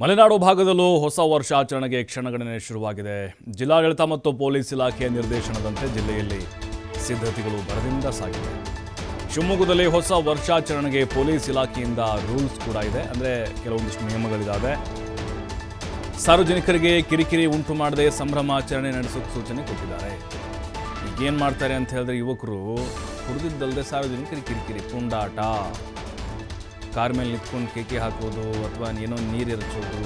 ಮಲೆನಾಡು ಭಾಗದಲ್ಲೂ ಹೊಸ ವರ್ಷಾಚರಣೆಗೆ ಕ್ಷಣಗಣನೆ ಶುರುವಾಗಿದೆ. ಜಿಲ್ಲಾಡಳಿತ ಮತ್ತು ಪೊಲೀಸ್ ಇಲಾಖೆಯ ನಿರ್ದೇಶನದಂತೆ ಜಿಲ್ಲೆಯಲ್ಲಿ ಸಿದ್ಧತೆಗಳು ಭರದಿಂದ ಸಾಗಿವೆ ಶಿವಮೊಗ್ಗದಲ್ಲಿ ಹೊಸ ವರ್ಷಾಚರಣೆಗೆ ಪೊಲೀಸ್ ಇಲಾಖೆಯಿಂದ ರೂಲ್ಸ್ ಕೂಡ ಇದೆ. ಅಂದರೆ ಕೆಲವೊಂದಿಷ್ಟು ನಿಯಮಗಳಿದ್ದಾವೆ ಸಾರ್ವಜನಿಕರಿಗೆ ಕಿರಿಕಿರಿ ಉಂಟು ಮಾಡದೆ ಸಂಭ್ರಮಾಚರಣೆ ನಡೆಸೋಕೆ ಸೂಚನೆ ಕೊಟ್ಟಿದ್ದಾರೆ. ಈಗೇನು ಮಾಡ್ತಾರೆ ಅಂತ ಹೇಳಿದ್ರೆ ಯುವಕರು ಕುಡಿದಿದ್ದಲ್ಲದೆ ಸಾರ್ವಜನಿಕರಿಗೆ ಕಿರಿಕಿರಿ ಪುಂಡಾಟ ಕಾರ್ ಮೇಲೆ ನಿಂತ್ಕೊಂಡು ಕೇಕೆ ಹಾಕೋದು ಅಥವಾ ಏನೋ ನೀರು ಎರಚೋದು,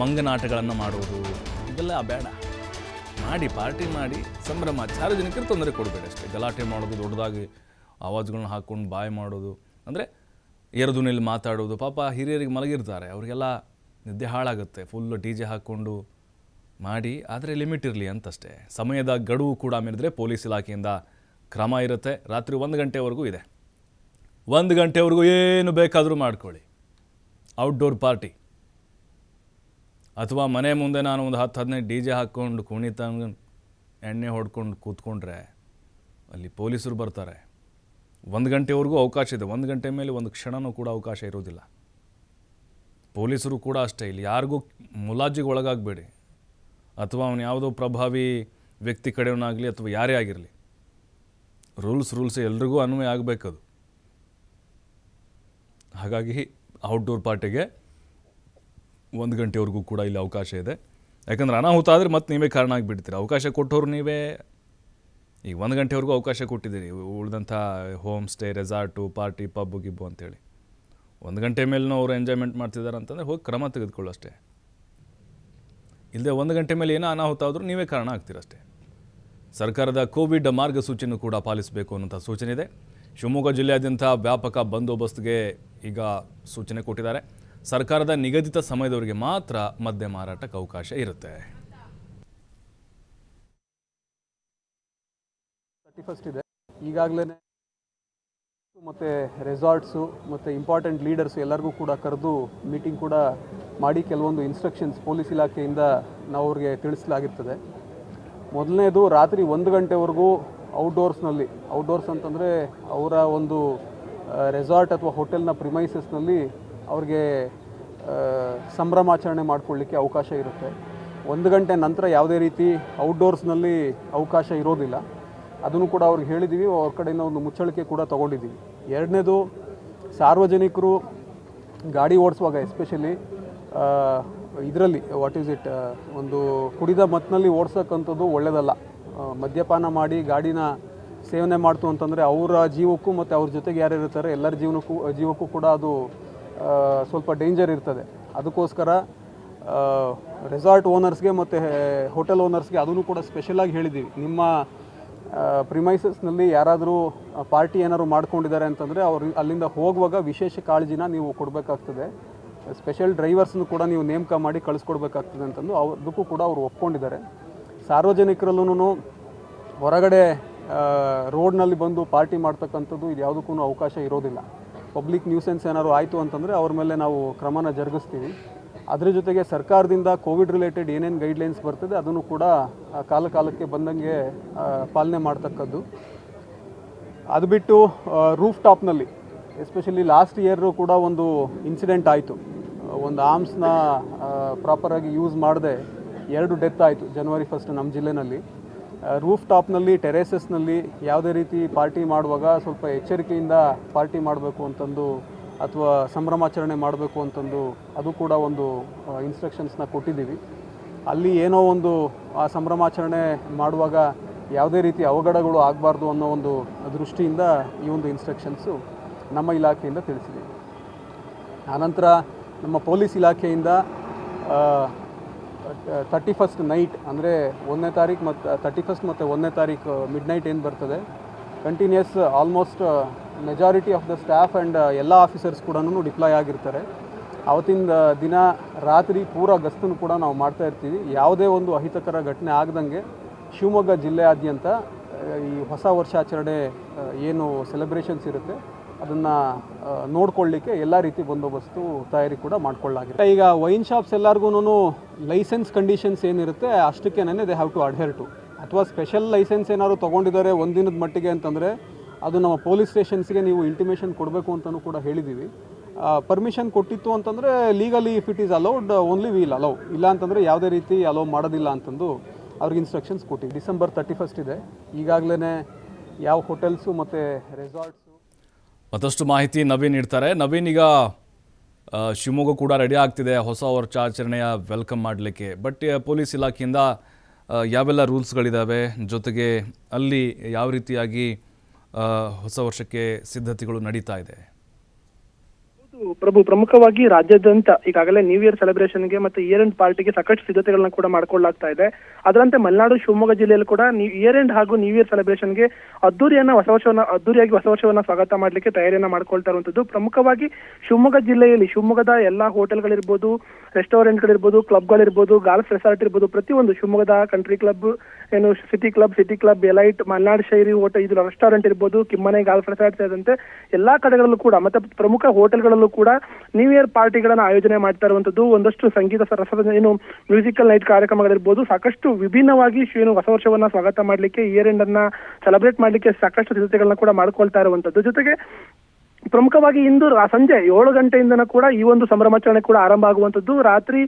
ಮಂಗನಾಟಗಳನ್ನು ಮಾಡೋದು, ಇದೆಲ್ಲ ಬೇಡ. ಮಾಡಿ, ಪಾರ್ಟಿ ಮಾಡಿ, ಸಂಭ್ರಮ, ಸಾರ್ವಜನಿಕರು ತೊಂದರೆ ಕೊಡಬೇಡ ಅಷ್ಟೇ. ಗಲಾಟೆ ಮಾಡೋದು, ದೊಡ್ಡದಾಗಿ ಆವಾಜ್ಗಳನ್ನ ಹಾಕ್ಕೊಂಡು ಬಾಯ್ ಮಾಡೋದು. ಅಂದರೆ ಏರದುನಲ್ಲಿ ಮಾತಾಡೋದು. ಪಾಪ ಹಿರಿಯರಿಗೆ ಮಲಗಿರ್ತಾರೆ. ಅವರಿಗೆಲ್ಲ ನಿದ್ದೆ ಹಾಳಾಗುತ್ತೆ. ಫುಲ್ಲು ಡಿ ಜೆ ಹಾಕ್ಕೊಂಡು ಮಾಡಿ, ಆದರೆ ಲಿಮಿಟ್ ಇರಲಿ ಅಂತಷ್ಟೇ. ಸಮಯದ ಗಡುವು ಕೂಡ ಮೀರಿದ್ರೆ ಪೊಲೀಸ್ ಇಲಾಖೆಯಿಂದ ಕ್ರಮ ಇರುತ್ತೆ. ರಾತ್ರಿ ಒಂದು ಗಂಟೆವರೆಗೂ ಇದೆ. ಒಂದು ಗಂಟೆವರೆಗೂ ಏನು ಬೇಕಾದರೂ ಮಾಡ್ಕೊಳ್ಳಿ. ಔಟ್ಡೋರ್ ಪಾರ್ಟಿ ಅಥವಾ ಮನೆ ಮುಂದೆ ನಾನು ಒಂದು ಹತ್ತು, ಹದಿನೈದು ಡಿ ಜೆ ಹಾಕ್ಕೊಂಡು ಕುಣಿತ ಎಣ್ಣೆ ಹೊಡ್ಕೊಂಡು ಕೂತ್ಕೊಂಡ್ರೆ ಅಲ್ಲಿ ಪೊಲೀಸರು ಬರ್ತಾರೆ. ಒಂದು ಗಂಟೆವರೆಗೂ ಅವಕಾಶ ಇದೆ. ಒಂದು ಗಂಟೆ ಮೇಲೆ ಒಂದು ಕ್ಷಣವೂ ಕೂಡ ಅವಕಾಶ ಇರೋದಿಲ್ಲ. ಪೊಲೀಸರು ಕೂಡ ಅಷ್ಟೇ. ಇಲ್ಲಿ ಯಾರಿಗೂ ಮುಲಾಜಿಗೆ ಒಳಗಾಗಬೇಡಿ. ಅಥವಾ ಅವನು ಯಾವುದೋ ಪ್ರಭಾವಿ ವ್ಯಕ್ತಿ ಕಡೆಯವನಾಗಲಿ ಅಥವಾ ಯಾರೇ ಆಗಿರಲಿ. ರೂಲ್ಸ್ ರೂಲ್ಸ್ ಎಲ್ರಿಗೂ ಅನ್ವಯ ಆಗಬೇಕದು. ಹಾಗಾಗಿ ಔಟ್ಡೋರ್ ಪಾರ್ಟಿಗೆ ಒಂದು ಗಂಟೆವರೆಗೂ ಕೂಡ ಇಲ್ಲಿ ಅವಕಾಶ ಇದೆ. ಯಾಕಂದ್ರೆ ಅನಾಹುತ ಆದರೆ ಮತ್ತೆ ನೀವೇ ಕಾರಣ ಆಗಿಬಿಡ್ತೀರ. ಅವಕಾಶ ಕೊಟ್ಟವ್ರು ನೀವೇ ಈಗ ಒಂದು ಗಂಟೆವರೆಗೂ ಅವಕಾಶ ಕೊಟ್ಟಿದ್ದೀರಿ. ಉಳಿದಂಥ home stay resort party pub ಗಿಬ್ಬು ಅಂತೇಳಿ. ಒಂದು ಗಂಟೆ ಮೇಲೂ ಅವರು ಎಂಜಾಯ್ಮೆಂಟ್ ಮಾಡ್ತಿದ್ದಾರೆ ಅಂತಂದರೆ ಹೋಗಿ ಕ್ರಮ ತೆಗೆದುಕೊಳ್ಳೋಷ್ಟೇ ಇಲ್ಲದೆ ಒಂದು ಗಂಟೆ ಮೇಲೆ ಏನೋ ಅನಾಹುತ ಆದರೂ ನೀವೇ ಕಾರಣ ಆಗ್ತೀರಷ್ಟೇ ಸರ್ಕಾರದ ಕೋವಿಡ್ ಮಾರ್ಗಸೂಚಿಯನ್ನು ಕೂಡ ಪಾಲಿಸಬೇಕು ಅನ್ನೋಂಥ ಸೂಚನೆ ಇದೆ. ಶಿವಮೊಗ್ಗ ಜಿಲ್ಲೆಯಾದ್ಯಂತ ವ್ಯಾಪಕ ಬಂದೋಬಸ್ತ್ಗೆ ಈಗ ಸೂಚನೆ ಕೊಟ್ಟಿದ್ದಾರೆ. ಸರ್ಕಾರದ ನಿಗದಿತ ಸಮಯದವರಿಗೆ ಮಾತ್ರ ಮದ್ಯ ಮಾರಾಟಕ್ಕೆ ಅವಕಾಶ ಇರುತ್ತೆ. ಇದೆ. ಈಗಾಗಲೇ ಮತ್ತು ರೆಸಾರ್ಟ್ಸು ಮತ್ತು ಇಂಪಾರ್ಟೆಂಟ್ ಲೀಡರ್ಸ್ ಎಲ್ಲರಿಗೂ ಕೂಡ ಕರೆದು ಮೀಟಿಂಗ್ ಕೂಡ ಮಾಡಿ ಕೆಲವೊಂದು ಇನ್ಸ್ಟ್ರಕ್ಷನ್ಸ್ ಪೊಲೀಸ್ ಇಲಾಖೆಯಿಂದ ನಾವು ಅವ್ರಿಗೆ ತಿಳಿಸಲಾಗಿರ್ತದೆ. ಮೊದಲನೇದು ರಾತ್ರಿ ಒಂದು ಗಂಟೆವರೆಗೂ ಔಟ್ಡೋರ್ಸ್ನಲ್ಲಿ ಔಟ್ಡೋರ್ಸ್ ಅಂತಂದರೆ ಅವರ ಒಂದು ರೆಸಾರ್ಟ್ ಅಥವಾ ಹೋಟೆಲ್ನ ಪ್ರಿಮೈಸಸ್ನಲ್ಲಿ ಅವ್ರಿಗೆ ಸಂಭ್ರಮಾಚರಣೆ ಮಾಡಿಕೊಳ್ಳಿಕ್ಕೆ ಅವಕಾಶ ಇರುತ್ತೆ. ಒಂದು ಗಂಟೆ ನಂತರ ಯಾವುದೇ ರೀತಿ ಔಟ್ಡೋರ್ಸ್ನಲ್ಲಿ ಅವಕಾಶ ಇರೋದಿಲ್ಲ. ಅದನ್ನು ಕೂಡ ಅವ್ರಿಗೆ ಹೇಳಿದ್ದೀವಿ ಅವ್ರ ಕಡೆಯಿಂದ ಒಂದು ಮುಚ್ಚಳಿಕೆ ಕೂಡ ತೊಗೊಂಡಿದ್ದೀವಿ ಎರಡನೇದು, ಸಾರ್ವಜನಿಕರು ಗಾಡಿ ಓಡಿಸುವಾಗ ಎಸ್ಪೆಷಲಿ ಇದರಲ್ಲಿ ವಾಟ್ ಈಸ್ ಇಟ್ ಒಂದು ಕುಡಿದ ಮತ್ತಿನಲ್ಲಿ ಓಡಿಸೋಕ್ಕಂಥದ್ದು ಒಳ್ಳೆಯದಲ್ಲ ಮದ್ಯಪಾನ ಮಾಡಿ ಗಾಡಿನ ಸೇವನೆ ಮಾಡ್ತು ಅಂತಂದರೆ ಅವರ ಜೀವಕ್ಕೂ ಮತ್ತು ಅವ್ರ ಜೊತೆಗೆ ಯಾರು ಇರ್ತಾರೆ, ಎಲ್ಲರ ಜೀವನಕ್ಕೂ, ಜೀವಕ್ಕೂ ಕೂಡ ಅದು ಸ್ವಲ್ಪ ಡೇಂಜರ್ ಇರ್ತದೆ. ಅದಕ್ಕೋಸ್ಕರ ರೆಸಾರ್ಟ್ ಓನರ್ಸ್ಗೆ ಮತ್ತು ಹೋಟೆಲ್ ಓನರ್ಸ್ಗೆ ಅದನ್ನು ಕೂಡ ಸ್ಪೆಷಲಾಗಿ ಹೇಳಿದ್ದೀವಿ. ನಿಮ್ಮ ಪ್ರಿಮೈಸಸ್ನಲ್ಲಿ ಯಾರಾದರೂ ಪಾರ್ಟಿ ಏನಾದ್ರು ಮಾಡ್ಕೊಂಡಿದ್ದಾರೆ ಅಂತಂದರೆ ಅವ್ರು ಅಲ್ಲಿಂದ ಹೋಗುವಾಗ ವಿಶೇಷ ಕಾಳಜಿನ ನೀವು ಕೊಡಬೇಕಾಗ್ತದೆ. ಸ್ಪೆಷಲ್ ಡ್ರೈವರ್ಸ್ನು ಕೂಡ ನೀವು ನೇಮಕ ಮಾಡಿ ಕಳಿಸ್ಕೊಡ್ಬೇಕಾಗ್ತದೆ ಅಂತಂದು ಅವ್ರದಕ್ಕೂ ಕೂಡ ಅವರು ಒಪ್ಕೊಂಡಿದ್ದಾರೆ. ಸಾರ್ವಜನಿಕರಲ್ಲೂ ಹೊರಗಡೆ ರೋಡ್ನಲ್ಲಿ ಬಂದು ಪಾರ್ಟಿ ಮಾಡ್ತಕ್ಕಂಥದ್ದು ಇದು ಯಾವುದಕ್ಕೂ ಅವಕಾಶ ಇರೋದಿಲ್ಲ. ಪಬ್ಲಿಕ್ ನ್ಯೂಸೆನ್ಸ್ ಏನಾದ್ರು ಆಯಿತು ಅಂತಂದರೆ ಅವ್ರ ಮೇಲೆ ನಾವು ಕ್ರಮನ ಜರುಗಿಸ್ತೀವಿ. ಅದರ ಜೊತೆಗೆ ಸರ್ಕಾರದಿಂದ ಕೋವಿಡ್ ರಿಲೇಟೆಡ್ ಏನೇನು ಗೈಡ್ಲೈನ್ಸ್ ಬರ್ತದೆ ಅದನ್ನು ಕೂಡ ಕಾಲ ಕಾಲಕ್ಕೆ ಬಂದಂಗೆ ಪಾಲನೆ ಮಾಡ್ತಕ್ಕದ್ದು. ಅದು ಬಿಟ್ಟು ರೂಫ್ ಟಾಪ್ನಲ್ಲಿ ಎಸ್ಪೆಷಲಿ ಲಾಸ್ಟ್ ಇಯರು ಕೂಡ ಒಂದು ಇನ್ಸಿಡೆಂಟ್ ಆಯಿತು. ಒಂದು ಆರ್ಮ್ಸ್ನ ಪ್ರಾಪರಾಗಿ ಯೂಸ್ ಮಾಡದೆ ಎರಡು ಡೆತ್ ಆಯಿತು ಜನವರಿ ಫಸ್ಟ್ ನಮ್ಮ ಜಿಲ್ಲೆನಲ್ಲಿ. ರೂಫ್ ಟಾಪ್ನಲ್ಲಿ ಟೆರೇಸಸ್ನಲ್ಲಿ ಯಾವುದೇ ರೀತಿ ಪಾರ್ಟಿ ಮಾಡುವಾಗ ಸ್ವಲ್ಪ ಎಚ್ಚರಿಕೆಯಿಂದ ಪಾರ್ಟಿ ಮಾಡಬೇಕು ಅಂತಂದು ಅಥವಾ ಸಂಭ್ರಮಾಚರಣೆ ಮಾಡಬೇಕು ಅಂತಂದು ಅದು ಕೂಡ ಒಂದು ಇನ್ಸ್ಟ್ರಕ್ಷನ್ಸ್ನ ಕೊಟ್ಟಿದ್ದೀವಿ. ಅಲ್ಲಿ ಏನೋ ಒಂದು, ಆ ಸಂಭ್ರಮಾಚರಣೆ ಮಾಡುವಾಗ ಯಾವುದೇ ರೀತಿ ಅವಘಡಗಳು ಆಗಬಾರ್ದು ಅನ್ನೋ ಒಂದು ದೃಷ್ಟಿಯಿಂದ ಈ ಒಂದು ಇನ್ಸ್ಟ್ರಕ್ಷನ್ಸು ನಮ್ಮ ಇಲಾಖೆಯಿಂದ ತಿಳಿಸಿದೆ ಆನಂತರ ನಮ್ಮ ಪೊಲೀಸ್ ಇಲಾಖೆಯಿಂದ ತರ್ಟಿ ಫಸ್ಟ್ ನೈಟ್, ಅಂದರೆ ಒಂದನೇ ತಾರೀಕು ಮತ್ತು ತರ್ಟಿ ಫಸ್ಟ್ ಮತ್ತು ಒಂದನೇ ತಾರೀಕು ಮಿಡ್ ನೈಟ್ ಏನು ಬರ್ತದೆ. Continues almost majority of the staff and ಎಲ್ಲ ಆಫೀಸರ್ಸ್ ಕೂಡ ಡಿಪ್ಲಾಯ್ ಆಗಿರ್ತಾರೆ. ಅವತ್ತಿನ ದಿನ ರಾತ್ರಿ ಪೂರ ಗಸ್ತನ್ನು ಕೂಡ ನಾವು ಮಾಡ್ತಾ ಇರ್ತೀವಿ. ಯಾವುದೇ ಒಂದು ಅಹಿತಕರ ಘಟನೆ ಆಗದಂಗೆ ಶಿವಮೊಗ್ಗ ಜಿಲ್ಲೆಯಾದ್ಯಂತ ಈ ಹೊಸ ವರ್ಷಾಚರಣೆ ಏನು ಸೆಲೆಬ್ರೇಷನ್ಸ್ ಇರುತ್ತೆ ಅದನ್ನು ನೋಡ್ಕೊಳ್ಳಿಕ್ಕೆ ಎಲ್ಲ ರೀತಿ ಬಂದೋಬಸ್ತು ತಯಾರಿ ಕೂಡ ಮಾಡ್ಕೊಳ್ಳಾಗಿದೆ. ಈಗ ವೈನ್ ಶಾಪ್ಸ್ ಎಲ್ಲರಿಗೂ ಲೈಸೆನ್ಸ್ ಕಂಡೀಷನ್ಸ್ ಏನಿರುತ್ತೆ ಅಷ್ಟಕ್ಕೇನೆ they have to adhere to ಅಥವಾ ಸ್ಪೆಷಲ್ ಲೈಸೆನ್ಸ್ ಏನಾದ್ರು ತೊಗೊಂಡಿದ್ದಾರೆ ಒಂದಿನದ ಮಟ್ಟಿಗೆ ಅಂತಂದರೆ, ಅದು ನಮ್ಮ ಪೊಲೀಸ್ ಸ್ಟೇಷನ್ಸ್ಗೆ ನೀವು ಇಂಟಿಮೇಷನ್ ಕೊಡಬೇಕು ಅಂತಲೂ ಕೂಡ ಹೇಳಿದ್ದೀವಿ ಪರ್ಮಿಷನ್ ಕೊಟ್ಟಿತ್ತು ಅಂತಂದರೆ legally if it is allowed only will allow ಇಲ್ಲ ಅಂತಂದರೆ ಯಾವುದೇ ರೀತಿ ಅಲೌ ಮಾಡೋದಿಲ್ಲ ಅಂತಂದು ಅವ್ರಿಗೆ ಇನ್ಸ್ಟ್ರಕ್ಷನ್ಸ್ ಕೊಟ್ಟಿವಿ. ಡಿಸೆಂಬರ್ ತರ್ಟಿ ಫಸ್ಟ್ ಇದೆ. ಈಗಾಗಲೇ ಯಾವ ಹೋಟೆಲ್ಸು ಮತ್ತು ರೆಸಾರ್ಟ್ಸು ಮತ್ತಷ್ಟು ಮಾಹಿತಿ ನವೀನ್ ಇಡ್ತಾರೆ ನವೀನ್, ಈಗ ಶಿವಮೊಗ್ಗ ಕೂಡ ರೆಡಿ ಆಗ್ತಿದೆ. ಹೊಸ ವರ್ಷಾಚರಣೆಯ ವೆಲ್ಕಮ್ ಮಾಡಲಿಕ್ಕೆ. ಬಟ್ ಪೊಲೀಸ್ ಇಲಾಖೆಯಿಂದ ಯಾವೆಲ್ಲ ರೂಲ್ಸ್ಗಳಿದ್ದಾವೆ ಜೊತೆಗೆ ಅಲ್ಲಿ ಯಾವ ರೀತಿಯಾಗಿ ಹೊಸ ವರ್ಷಕ್ಕೆ ಸಿದ್ಧತೆಗಳು ನಡೀತಾ ಇದೆ? ಪ್ರಭು, ಪ್ರಮುಖವಾಗಿ ರಾಜ್ಯಾದ್ಯಂತ ಈಗಾಗಲೇ ನ್ಯೂ ಇಯರ್ ಸೆಲೆಬ್ರೇಷನ್ಗೆ ಮತ್ತೆ ಇಯರ್ ಎಂಡ್ ಪಾರ್ಟಿಗೆ ಸಾಕಷ್ಟು ಸಿದ್ಧತೆಗಳನ್ನ ಕೂಡ ಮಾಡ್ಕೊಳ್ಳಾಗ್ತಾ ಇದೆ. ಅದರಂತೆ ಮಲೆನಾಡು ಶಿವಮೊಗ್ಗ ಜಿಲ್ಲೆಯಲ್ಲಿ ಕೂಡ ಇಯರ್ ಎಂಡ್ ಹಾಗೂ ನ್ಯೂ ಇಯರ್ ಸೆಲೆಬ್ರೇಷನ್ಗೆ ಅದ್ದೂರಿಯನ್ನ ಹೊಸ ವರ್ಷವನ್ನ, ಅದ್ದೂರಿಯಾಗಿ ಹೊಸ ವರ್ಷವನ್ನ ಸ್ವಾಗತ ಮಾಡಲಿಕ್ಕೆ ತಯಾರಿಯನ್ನ ಮಾಡ್ಕೊಳ್ತಾ ಇರುವಂತದ್ದು ಪ್ರಮುಖವಾಗಿ ಶಿವಮೊಗ್ಗ ಜಿಲ್ಲೆಯಲ್ಲಿ ಶಿವಮೊಗ್ಗದ ಎಲ್ಲಾ ಹೋಟೆಲ್ಗಳಿರ್ಬೋದು, ರೆಸ್ಟೋರೆಂಟ್ಗಳಿರ್ಬೋದು, ಕ್ಲಬ್ಗಳಿರ್ಬೋದು ಗಾಲ್ಫ್ ರೆಸಾರ್ಟ್ ಇರ್ಬೋದು, ಪ್ರತಿಯೊಂದು ಶಿವಮೊಗ್ಗದ ಕಂಟ್ರಿ ಕ್ಲಬ್ ಏನು city club city club elite Malnad ಶೈರಿ hotel, ಇದು ರೆಸ್ಟೋರೆಂಟ್ ಇರ್ಬೋದು, ಕಿಮ್ಮನೆ ಗಾಲ್ಫ್ ರೆಸಾರ್ಟ್ ಸೇರಿದಂತೆ ಎಲ್ಲಾ ಕಡೆಗಳಲ್ಲೂ ಕೂಡ ಮತ್ತೆ ಪ್ರಮುಖ ಹೋಟೆಲ್ಗಳಲ್ಲೂ ಕೂಡ ನ್ಯೂ ಇಯರ್ ಪಾರ್ಟಿಗಳನ್ನ ಆಯೋಜನೆ ಮಾಡ್ತಾ ಇರುವಂತದ್ದು ಒಂದಷ್ಟು ಸಂಗೀತ ರಸದ ಏನು ಮ್ಯೂಸಿಕಲ್ ನೈಟ್ ಕಾರ್ಯಕ್ರಮಗಳಿರ್ಬೋದು, ಸಾಕಷ್ಟು ವಿಭಿನ್ನವಾಗಿ ಏನು ಹೊಸ ವರ್ಷವನ್ನ ಸ್ವಾಗತ ಮಾಡ್ಲಿಕ್ಕೆ ಇಯರ್ ಎಂಡ್ ಅನ್ನ ಸೆಲೆಬ್ರೇಟ್ ಮಾಡ್ಲಿಕ್ಕೆ ಸಾಕಷ್ಟು ಸಿದ್ಧತೆಗಳನ್ನ ಕೂಡ ಮಾಡ್ಕೊಳ್ತಾ ಇರುವಂತದ್ದು. ಜೊತೆಗೆ ಪ್ರಮುಖವಾಗಿ ಇಂದು ಸಂಜೆ ಏಳು ಗಂಟೆಯಿಂದನೂ ಕೂಡ ಈ ಒಂದು ಸಂಭ್ರಮಾಚರಣೆ ಕೂಡ ಆರಂಭ ಆಗುವಂತದ್ದು ರಾತ್ರಿ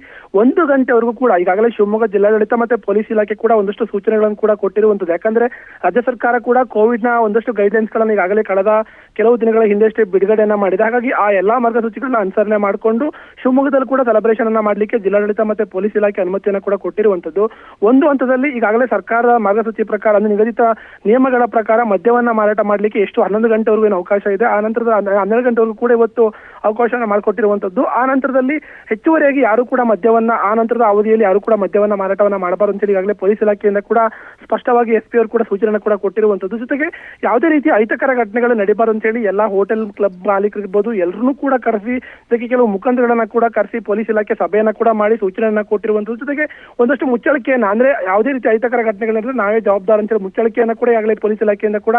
ಒಂದು ಗಂಟೆವರೆಗೂ ಕೂಡ ಈಗಾಗಲೇ ಶಿವಮೊಗ್ಗ ಜಿಲ್ಲಾಡಳಿತ ಮತ್ತೆ ಪೊಲೀಸ್ ಇಲಾಖೆ ಕೂಡ ಒಂದಷ್ಟು ಸೂಚನೆಗಳನ್ನು ಕೂಡ ಕೊಟ್ಟಿರುವಂತದ್ದು ಯಾಕಂದ್ರೆ ರಾಜ್ಯ ಸರ್ಕಾರ ಕೂಡ ಕೋವಿಡ್ನ ಒಂದಷ್ಟು ಗೈಡ್ಲೈನ್ಸ್ಗಳನ್ನು ಈಗಾಗಲೇ ಕಳೆದ ಕೆಲವು ದಿನಗಳ ಹಿಂದೆಷ್ಟೇ ಬಿಡುಗಡೆಯನ್ನ ಮಾಡಿದೆ. ಹಾಗಾಗಿ ಆ ಎಲ್ಲಾ ಮಾರ್ಗಸೂಚಿಗಳನ್ನ ಅನುಸರಣೆ ಮಾಡಿಕೊಂಡು ಶಿವಮೊಗ್ಗದಲ್ಲಿ ಕೂಡ ಸೆಲೆಬ್ರೇಷನ್ ಅನ್ನ ಮಾಡಲಿಕ್ಕೆ ಜಿಲ್ಲಾಡಳಿತ ಮತ್ತೆ ಪೊಲೀಸ್ ಇಲಾಖೆ ಅನುಮತಿಯನ್ನ ಕೂಡ ಕೊಟ್ಟಿರುವಂತದ್ದು ಒಂದು ಹಂತದಲ್ಲಿ ಈಗಾಗಲೇ ಸರ್ಕಾರ ಮಾರ್ಗಸೂಚಿ ಪ್ರಕಾರ ಅಂದ್ರೆ ನಿಗದಿತ ನಿಯಮಗಳ ಪ್ರಕಾರ ಮದ್ಯವನ್ನ ಮಾರಾಟ ಮಾಡಲಿಕ್ಕೆ ಎಷ್ಟು ಹನ್ನೊಂದು ಗಂಟೆವರೆಗೂ ಅವಕಾಶ ಇದೆ, ಆ ನಂತರದ ಹನ್ನೆರಡು ಗಂಟೆವರೆಗೂ ಕೂಡ ಇವತ್ತು ಅವಕಾಶನ ಮಾಡಿಕೊಟ್ಟಿರುವಂತದ್ದು. ಆ ನಂತರದಲ್ಲಿ ಹೆಚ್ಚುವರಿಯಾಗಿ ಯಾರು ಕೂಡ ಮದ್ಯವನ್ನ, ಆ ನಂತರದ ಅವಧಿಯಲ್ಲಿ ಯಾರು ಕೂಡ ಮದ್ಯವನ್ನ, ಮಾರಾಟವನ್ನ ಮಾಡಬಾರದು ಅಂತೇಳಿ ಈಗಾಗಲೇ ಪೊಲೀಸ್ ಇಲಾಖೆಯಿಂದ ಕೂಡ ಸ್ಪಷ್ಟವಾಗಿ ಎಸ್ ಪಿ ಅವರು ಕೂಡ ಸೂಚನೆ ಕೂಡ ಕೊಟ್ಟಿರುವಂತದ್ದು. ಜೊತೆಗೆ ಯಾವುದೇ ರೀತಿಯ ಅಹಿತಕರ ಘಟನೆಗಳು ನಡೀಬಾರದು ಅಂತೇಳಿ ಎಲ್ಲಾ ಹೋಟೆಲ್, ಕ್ಲಬ್ ಮಾಲೀಕರಿರ್ಬೋದು ಎಲ್ಲರನ್ನೂ ಕೂಡ ಕರೆಸಿ ಜೊತೆಗೆ ಕೆಲವು ಮುಖಂಡರನ್ನ ಕೂಡ ಕರೆಸಿ ಪೊಲೀಸ್ ಇಲಾಖೆ ಸಭೆಯನ್ನ ಕೂಡ ಮಾಡಿ ಸೂಚನೆಯನ್ನ ಕೊಟ್ಟಿರುವಂತದ್ದು. ಜೊತೆಗೆ ಒಂದಷ್ಟು ಮುಚ್ಚಳಿಕೆಯನ್ನ, ಅಂದ್ರೆ ಯಾವುದೇ ರೀತಿ ಅಹಿತಕರ ಘಟನೆಗಳಿದ್ರೆ ನಾವೇ ಜವಾಬ್ದಾರ ಅಂತೇಳಿ ಮುಚ್ಚಳಿಕೆಯನ್ನ ಕೂಡ ಈಗಾಗಲೇ ಪೊಲೀಸ್ ಇಲಾಖೆಯಿಂದ ಕೂಡ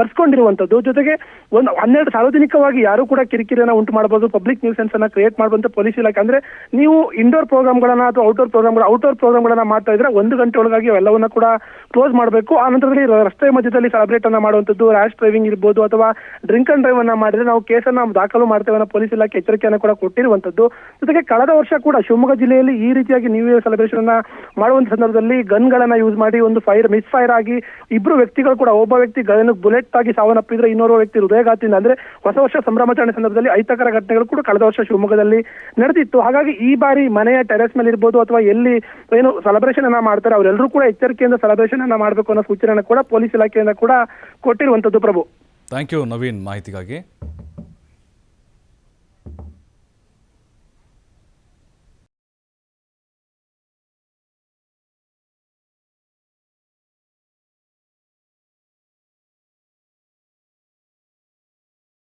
ಬರ್ಸ್ಕೊಂಡಿರುವಂತದ್ದು. ಜೊತೆಗೆ ಒಂದು ಹನ್ನೆರಡು ಸಾರ್ವಜನಿಕವಾಗಿ ಯಾರು ಕೂಡ ಕಿರಿಕಿರಿಯನ್ನ ಉಂಟು ಮಾಡಬಹುದು ಪಬ್ಲಿಕ್ ನ್ಯೂಸೆನ್ಸ್ ಅನ್ನ ಕ್ರಿಯೇಟ್ ಮಾಡುವಂತ ಪೊಲೀಸ್ ಇಲಾಖೆ. ಅಂದ್ರೆ ನೀವು ಇಂಡೋರ್ ಪ್ರೋಗ್ರಾಮ್ಗಳನ್ನ ಅಥವಾ ಔಟ್ಡೋರ್ ಪ್ರೋಗ್ರಾಮ್ಗಳ ಔಟ್ಡೋರ್ ಪ್ರೋಗ್ರಾಮ್ಗಳನ್ನ ಮಾಡ್ತಾ ಇದ್ರೆ ಒಂದು ಗಂಟೆ ಒಳಗಾಗಿ ಎಲ್ಲವನ್ನ ಕೂಡ ಕ್ಲೋಸ್ ಮಾಡಬೇಕು. ಆ ನಂತರದಲ್ಲಿ ರಸ್ತೆ ಮಧ್ಯದಲ್ಲಿ ಸೆಲೆಬ್ರೇಟ್ ಅನ್ನ ಮಾಡುವಂತದ್ದು ರ್ಯಾಶ್ ಡ್ರೈವಿಂಗ್ ಇರ್ಬೋದು ಅಥವಾ ಡ್ರಿಂಕ್ ಅಂಡ್ ಡ್ರೈವ್ ಅನ್ನ ಮಾಡಿದ್ರೆ ನಾವು ಕೇಸನ್ನ ದಾಖಲು ಮಾಡ್ತೇವೆ ಅನ್ನೋ ಪೊಲೀಸ್ ಇಲಾಖೆ ಎಚ್ಚರಿಕೆಯನ್ನು ಕೂಡ ಕೊಟ್ಟಿರುವಂತದ್ದು ಜೊತೆಗೆ ಕಳೆದ ವರ್ಷ ಕೂಡ ಶಿವಮೊಗ್ಗ ಜಿಲ್ಲೆಯಲ್ಲಿ ಈ ರೀತಿಯಾಗಿ ನ್ಯೂ ಇಯರ್ ಸೆಲೆಬ್ರೇಷನ್ ಅನ್ನ ಮಾಡುವಂತ ಸಂದರ್ಭದಲ್ಲಿ ಗನ್ಗಳನ್ನ ಯೂಸ್ ಮಾಡಿ ಒಂದು ಫೈರ್ ಮಿಸ್ ಫೈರ್ ಆಗಿ ಇಬ್ರು ವ್ಯಕ್ತಿಗಳು ಕೂಡ, ಒಬ್ಬ ವ್ಯಕ್ತಿ ಗನ್ ಬುಲೆಟ್ ಆಗಿ ಸಾವನ್ನಪ್ಪಿದ್ರೆ ಇನ್ನೋರ್ವ ವ್ಯಕ್ತಿ ಹೃದಯಘಾತಿಯಿಂದ ಅಂದ್ರೆ ವರ್ಷ ಸಂಭ್ರಮಾಚರಣೆ ಸಂದರ್ಭದಲ್ಲಿ ಅಹಿತಕರ ಘಟನೆಗಳು ಕೂಡ ಕಳೆದ ವರ್ಷ ಶಿವಮೊಗ್ಗದಲ್ಲಿ ನಡೆದಿತ್ತು. ಹಾಗಾಗಿ ಈ ಬಾರಿ ಮನೆಯ ಟೆರೆಸ್ ಮೇಲೆ ಇರ್ಬೋದು ಅಥವಾ ಎಲ್ಲಿ ಏನು ಸೆಲೆಬ್ರೇಷನ್ ಅನ್ನ ಮಾಡ್ತಾರೆ ಅವರೆಲ್ಲರೂ ಕೂಡ ಎಚ್ಚರಿಕೆಯಿಂದ ಸೆಲೆಬ್ರೇಷನ್ ಅನ್ನ ಮಾಡಬೇಕು ಅನ್ನೋ ಸೂಚನೆಯನ್ನು ಕೂಡ ಪೊಲೀಸ್ ಇಲಾಖೆಯಿಂದ ಕೂಡ ಕೊಟ್ಟಿರುವಂತದ್ದು ಪ್ರಭು. ಥ್ಯಾಂಕ್ ಯು ನವೀನ್ ಮಾಹಿತಿಗಾಗಿ.